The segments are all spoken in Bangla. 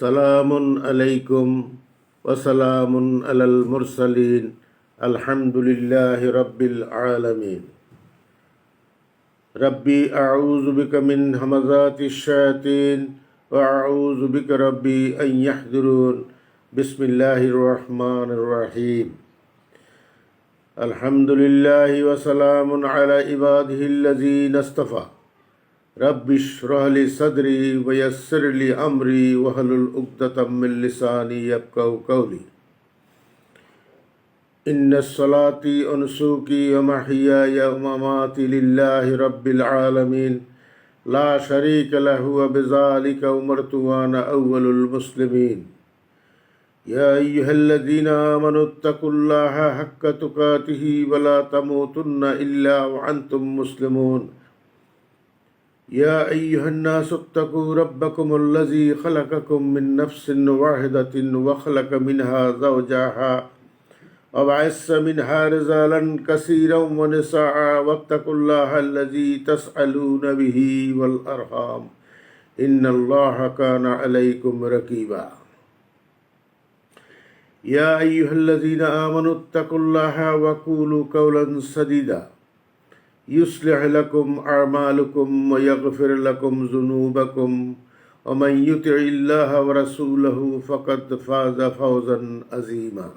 সালাম আলাইকুম ওসালাম আলাল মুরসালিন। আলহামদুলিল্লাহ রব্বিল আলমিন। রব্বি, আউযু বিকা মিন হামাযাতি শায়াতিন ওয়া আউযু বিকা রব্বি আন ইয়াহদুরুন বিসমিল্লাহির রহমানির রহিম। আলহামদুলিল্লাহি ওয়া সালামুন আলা ইবাদিহিল্লাযীনা ইসতাফা। رب اشرح لي صدري ويسر لي أمري واحلل عقدة من لساني يفقهوا قولي. إن الصلاة ونسوكي ومحياي ومماتي لله رب العالمين. لا شريك له وبذلك أمرت وأنا أول المسلمين. يا أيها الذين آمنوا اتقوا الله حق تقاته ولا تموتن إلا وأنتم مسلمون. يا أيها الناس اتقوا ربكم الذي خلقكم من نفس واحدة وخلق منها زوجها وبعث منها رجالا كثيرا ونساء واتقوا الله الذي تسألون به والأرحام. إن الله كان عليكم رقيبا يا أيها الذين آمنوا اتقوا الله وقولوا قولا سديدا. يصلح لكم أعمالكم ويغفر لكم ذنوبكم ومن يطع الله ورسوله فقد فاز فوزا عظيما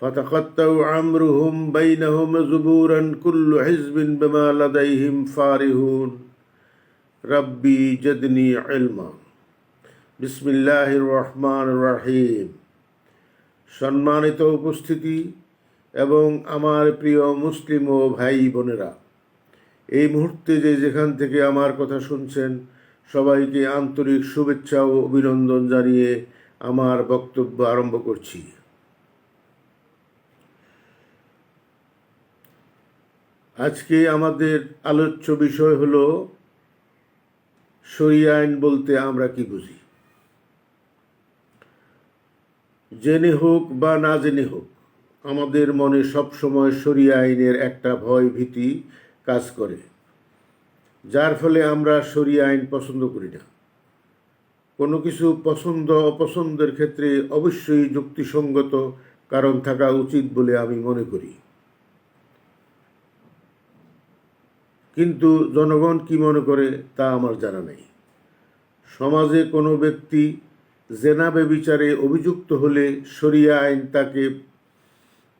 فتقطعوا أمرهم بينهم زبورا كل حزب بما لديهم فارهون ربي جدني علما بسم الله الرحمن الرحيم সম্মানিত উপস্থিতি এবং আমার প্রিয় মুসলিম ও ভাই বোনেরা, এই মুহূর্তে যে যেখান থেকে আমার কথা শুনছেন, সবাইকে আন্তরিক শুভেচ্ছা ও অভিনন্দন জানিয়ে আমার বক্তব্য আরম্ভ করছি। আজকে আমাদের আলোচ্য বিষয় হলো, শরিয়া আইন বলতে আমরা কি বুঝি? জেনে হোক বা না জেনে হোক আমাদের মনে সবসময় শরিয়া আইনের একটা ভয় ভীতি কাজ করে, যার ফলে আমরা শরিয়া আইন পছন্দ করি না। কোনো কিছু পছন্দ, অপছন্দের ক্ষেত্রে অবশ্যই যুক্তিসঙ্গত কারণ থাকা উচিত বলে আমি মনে করি। কিন্তু জনগণ কি মনে করে তা আমার জানা নেই। সমাজে কোনো ব্যক্তি জেনাবে বিচারে অভিযুক্ত হলে শরিয়া আইন তাকে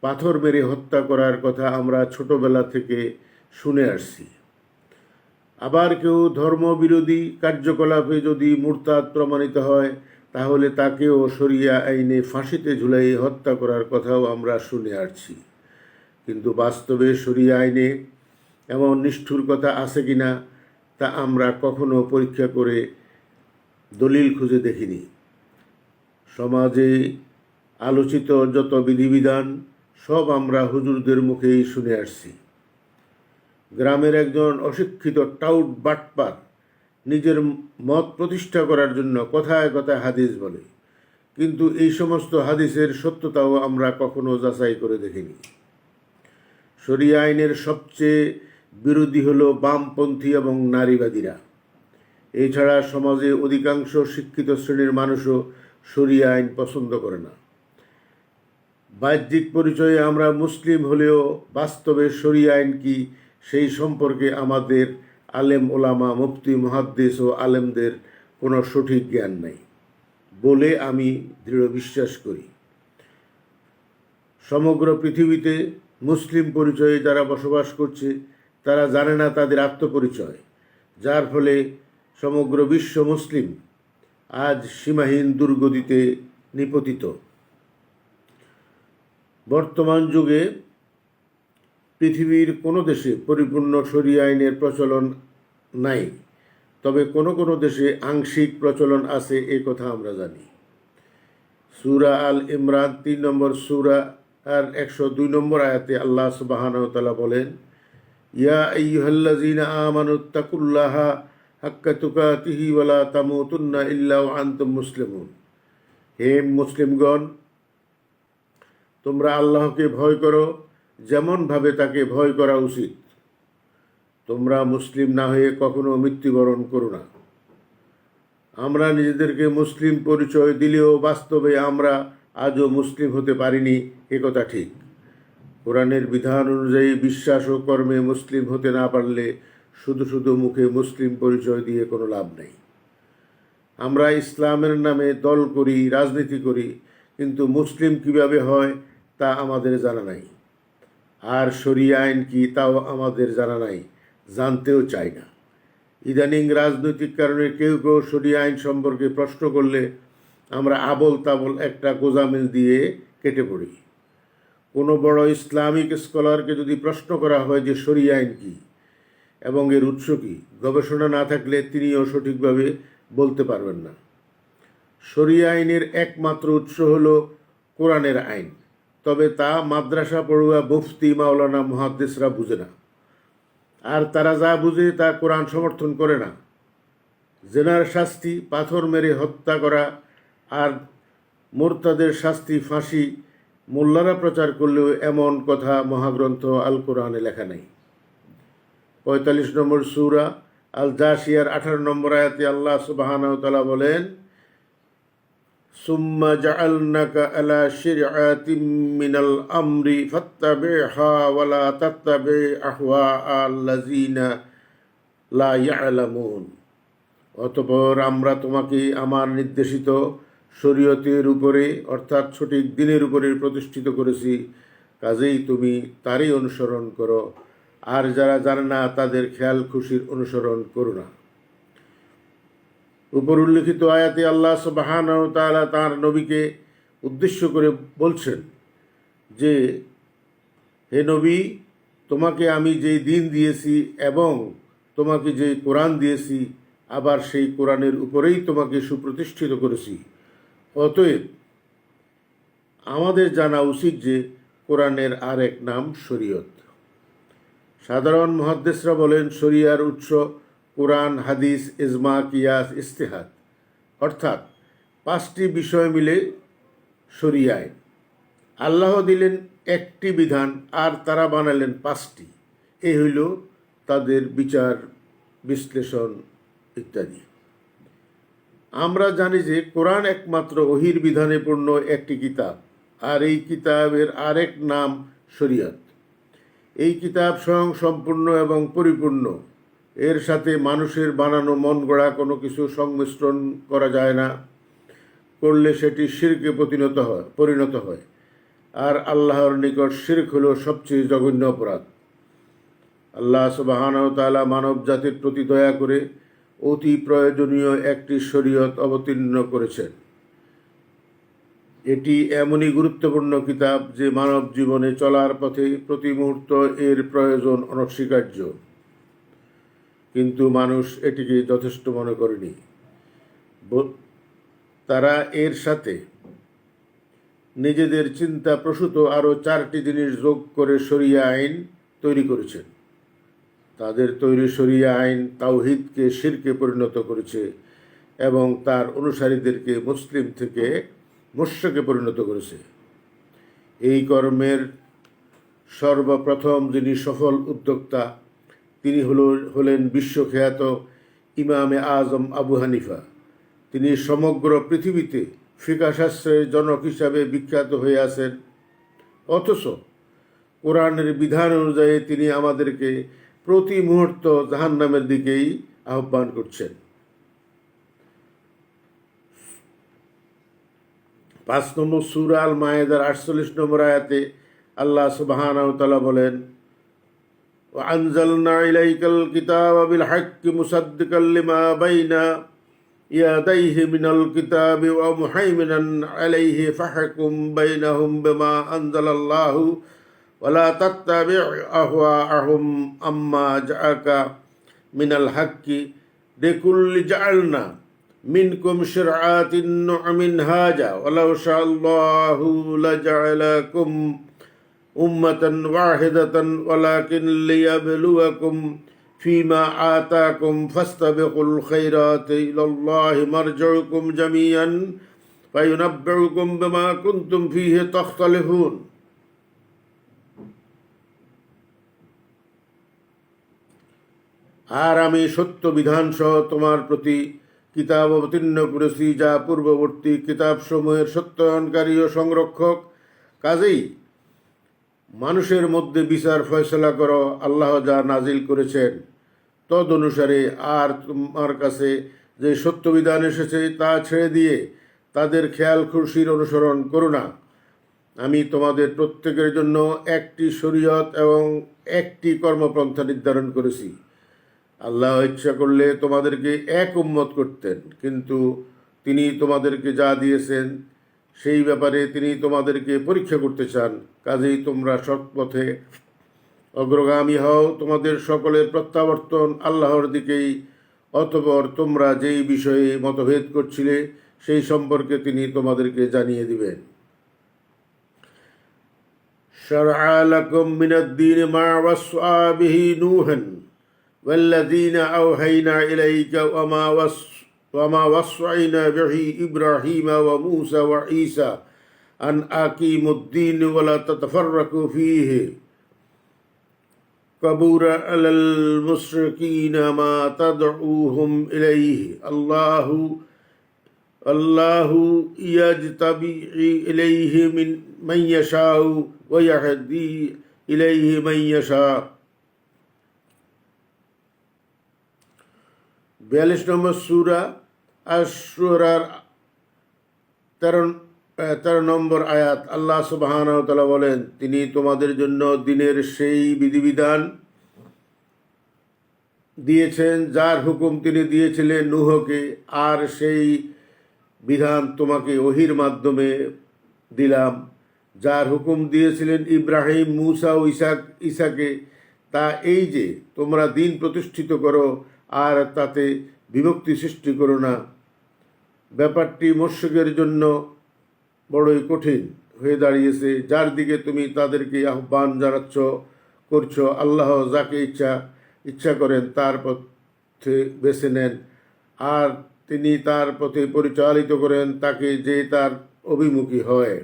পাথর মেরে হত্যা করার কথা আমরা ছোটবেলা থেকে শুনে আসছি। আবার কেউ ধর্মবিরোধী কার্যকলাপে যদি মুরতাদ প্রমাণিত হয়, তাহলে তাকেও সরিয়া আইনে ফাঁসিতে ঝুলাই হত্যা করার কথাও আমরা শুনে আসছি। কিন্তু বাস্তবে সরিয়া আইনে এমন নিষ্ঠুর কথা আছে কি না তা আমরা কখনো পরীক্ষা করে দলিল খুঁজে দেখিনি। সমাজে আলোচিত যত বিধিবিধান সব আমরা হুজুরদের মুখেই শুনে আসছি। গ্রামের একজন অশিক্ষিত টাউট বাটপার নিজের মত প্রতিষ্ঠা করার জন্য কথায় কথায় হাদিস বলে, কিন্তু এই সমস্ত হাদিসের সত্যতাও আমরা কখনো যাচাই করে দেখিনি। শরিয়া আইনের সবচেয়ে বিরোধী হল বামপন্থী এবং নারীবাদীরা। এছাড়া সমাজে অধিকাংশ শিক্ষিত শ্রেণির মানুষও শরিয়া আইন পছন্দ করে না। বাহ্যিক পরিচয়ে আমরা মুসলিম হলেও বাস্তবে শরিয়া আইন কি, সেই সম্পর্কে আমাদের আলেম ওলামা, মুফতি মহাদ্দেশ ও আলেমদের কোনো সঠিক জ্ঞান নেই। বলে আমি দৃঢ় বিশ্বাস করি। সমগ্র পৃথিবীতে মুসলিম পরিচয়ে যারা বসবাস করছে, তারা জানে না তাদের আত্মপরিচয়, যার ফলে সমগ্র বিশ্ব মুসলিম আজ সীমাহীন দুর্গতিতে নিপতিত। বর্তমান যুগে পৃথিবীর কোনো দেশে পরিপূর্ণ শরিয়া আইনের প্রচলন নাই, তবে কোনো কোনো দেশে আংশিক প্রচলন আছে, এ কথা আমরা জানি। সুরা আল ইমরান তিন নম্বর সুরা আর একশো দুই নম্বর আয়াতে আল্লাহ সুবাহানতালা বলেন, ইয়া আইয়ুহাল্লাযীনা আমানু তাকুল্লাহা হাক্কা তুকাতিহি তামুতুন্না ইল্লা ওয়া আনতুম মুসলিমুন। হে মুসলিমগণ তোমরা আল্লাহকে ভয় করো, যেমনভাবে তাকে ভয় করা উচিত। তোমরা মুসলিম না হয়ে কখনো মৃত্যুবরণ করো না। আমরা নিজেদেরকে মুসলিম পরিচয় দিলেও বাস্তবে আমরা আজও মুসলিম হতে পারিনি একথা ঠিক। কোরআনের বিধান অনুযায়ী বিশ্বাস ও কর্মে মুসলিম হতে না পারলে শুধু শুধু মুখে মুসলিম পরিচয় দিয়ে কোনো লাভ নেই। আমরা ইসলামের নামে দল করি, রাজনীতি করি, কিন্তু মুসলিম কীভাবে হয় তা আমাদের জানা নাই। আর শরিয়া আইন কি তাও আমাদের জানা নাই, জানতেও চাই না। ইদানিং রাজনৈতিক কারণে কেউ কেউ শরিয়া আইন সম্পর্কে প্রশ্ন করলে আমরা আবল তাবল একটা গোজামিল দিয়ে কেটে পড়ি। কোনো বড় ইসলামিক স্কলারকে যদি প্রশ্ন করা হয় যে শরিয়া আইন কী এবং এর উৎস কী, গবেষণা না থাকলে তিনিও সঠিকভাবে বলতে পারবেন না। শরিয়া আইনের একমাত্র উৎস হল কোরআনের আইন। তবে তা মাদ্রাসা পড়ুয়া মুফতি মাওলানা মহাদ্দেশরা বুঝে না। আর তারা যা বুঝে তা কোরআন সমর্থন করে না। জেনার শাস্তি, পাথর মেরে হত্যা করা আর মোরতাদের শাস্তি, ফাঁসি মোল্লারা প্রচার করলেও এমন কথা মহাগ্রন্থ আল কোরআনে লেখা নেই। পঁয়তাল্লিশ নম্বর সুরা আল জাসিয়ার আঠারো নম্বর আয়াতে আল্লাহ সুবাহানাউ তালা বলেন সুম্মা জাআলনাকা আলা শিরআতিম মিনাল আমরি ফাত্তাবিহা ওয়ালা তাত্তাবি আহওয়া আল্লাযিনা লা ইয়ালামুন। অতঃপর আমরা তোমাকে আমার নির্দেশিত শরীয়তের উপরে, অর্থাৎ সঠিক দিনের উপরে প্রতিষ্ঠিত করেছি। কাজেই তুমি তারই অনুসরণ করো। আর যারা জানে না, তাদের খেয়াল খুশির অনুসরণ করো না। উপর উল্লিখিত আয়াতে আল্লাহ সুবাহান তাআলা তার নবীকে উদ্দেশ্য করে বলছেন যে, হে নবী, তোমাকে আমি যেই দিন দিয়েছি এবং তোমাকে যে কোরআন দিয়েছি, আবার সেই কোরআনের উপরেই তোমাকে সুপ্রতিষ্ঠিত করেছি। অতএব, আমাদের জানা উচিত যে, কোরআনের আর এক নাম শরীয়ত। সাধারণ মহাদ্দেশরা বলেন, শরিয়ার উৎস কোরআন, হাদিস, ইজমা, কিয়াস ইস্তেহাদ অর্থাৎ পাঁচটি বিষয় মিলে আইন আল্লাহ দিলেন একটি বিধান, আর তারা বানালেন পাঁচটি। এই হইল তাদের বিচার, বিশ্লেষণ ইত্যাদি। আমরা জানি যে কোরআন একমাত্র অহির বিধানে পূর্ণ একটি কিতাব, আর এই কিতাবের আরেক নাম শরিয়ত। এই কিতাব স্বয়ং সম্পূর্ণ এবং পরিপূর্ণ। এর সাথে মানুষের বানানো মন গড়া কোনো কিছু সংমিশ্রণ করা যায় না। করলে সেটি শিরকে পরিণত হয় পরিণত হয়। আর আল্লাহর নিকট শির্ক হল সবচেয়ে জঘন্য অপরাধ। আল্লাহ সুবাহান তালা মানব জাতির প্রতি দয়া করে অতি প্রয়োজনীয় একটি শরীয়ত অবতীর্ণ করেছেন। এটি এমনই গুরুত্বপূর্ণ কিতাব যে মানব জীবনে চলার পথে প্রতি মুহূর্ত এর প্রয়োজন অনস্বীকার্য। কিন্তু মানুষ এটিকে যথেষ্ট মনে করেনি। তারা এর সাথে নিজেদের চিন্তা প্রসূত আরও চারটি জিনিস যোগ করে শরিয়া আইন তৈরি করেছেন। তাদের তৈরি শরিয়া আইন তাওহিদকে শিরকে পরিণত করেছে এবং তার অনুসারীদেরকে মুসলিম থেকে মুশ্যকে পরিণত করেছে। এই কর্মের সর্বপ্রথম যিনি সফল উদ্যোক্তা তিনি হল, হলেন বিশ্বখ্যাত ইমামে আজম আবু হানিফা। তিনি সমগ্র পৃথিবীতে ফিকা শাস্ত্রের জনক হিসাবে বিখ্যাত হয়ে আছেন। অথচ কোরআনের বিধান অনুযায়ী তিনি আমাদেরকে প্রতি মুহূর্ত জাহান্নামের দিকেই আহ্বান করছেন। পাঁচ নম্বর সুরা আল মায়েদার আটচল্লিশ নম্বর আয়াতে আল্লাহ সুবাহান তালা বলেন وأنزلنا إليك الكتاب بالحق مصدقا لما بين يديه من الكتاب ومهيمنا عليه فاحكم بينهم بما أنزل الله ولا تتبع أهواءهم أما جاءك من الحق لكل جعلنا منكم شرعات منهاجا ولو شاء الله لجعلكم أمة واحدة ولكن ليبلوكم فيما آتاكم فاستبقوا الخيرات إلى الله مرجعكم جميعا فينبئكم بما كنتم فيه تختلفون আর আমি সত্য বিধান সহ তোমার প্রতি কিতাব অবতীর্ণ করেছি যা পূর্ববর্তী কিতাবসমূহের সত্যায়নকারী ও সংরক্ষক কাজেই মানুষের মধ্যে বিচার ফয়সলা করো, আল্লাহ যা নাজিল করেছেন। তদ অনুসারে আর তোমার কাছে যে সত্য বিধান এসেছে তা ছেড়ে দিয়ে তাদের খেয়াল খুশির অনুসরণ করো না। আমি তোমাদের প্রত্যেকের জন্য একটি শরীয়ত এবং একটি কর্মপন্থা নির্ধারণ করেছি। আল্লাহ ইচ্ছা করলে তোমাদেরকে এক উম্মত করতেন, কিন্তু তিনি তোমাদেরকে যা দিয়েছেন সেই ব্যাপারে তিনি তোমাদেরকে পরীক্ষা করতে চান কাজেই তোমরা সৎ পথে অগ্রগামী হও তোমাদের সকলের প্রত্যাবর্তন আল্লাহর দিকেই অতপর তোমরা যেই বিষয়ে মতভেদ করছিলে সেই সম্পর্কে তিনি তোমাদেরকে জানিয়ে দিবেন شرع لكم من الدين ما وصى به نوحا والذين أوحينا إليك وما وص وما وصينا به إبراهيم وموسى وعيسى أن أقيموا الدين ولا تتفرقوا فيه كبر على المشركين ما تدعوهم إليه الله الله يجتبي إليه من من يشاء ويهدي إليه من يشاء বিয়াল্লিশ নম্বর সুরা আর সুরার তেরো তেরো নম্বর আয়াত, আল্লাহ সুবাহান তালা বলেন, তিনি তোমাদের জন্য দিনের সেই বিধিবিধান দিয়েছেন, যার হুকুম তিনি দিয়েছিলেন নুহকে, আর সেই বিধান তোমাকে ওহির মাধ্যমে দিলাম, যার হুকুম দিয়েছিলেন ইব্রাহিম, মুসা ও ইসাক, ইসাকে। তা এই যে তোমরা দিন প্রতিষ্ঠিত করো, আর তাতে বিভক্তি সৃষ্টি করো না। ব্যাপারটি মস্যকের জন্য বড়ই কঠিন হয়ে দাঁড়িয়েছে। যার দিকে তুমি তাদেরকে আহ্বান জানাচ্ছ, করছ, আল্লাহ যাকে ইচ্ছা ইচ্ছা করেন তার পথে বেছে নেন। আর তিনি তার পথে পরিচালিত করেন তাকে যে তার অভিমুখী হয়।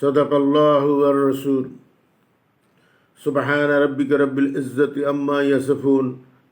সদাকাল্লাহু আর রসুল সুবহান রব্বিক রব্বিল ইজ্জতি আম্মা ইয়াসফুন।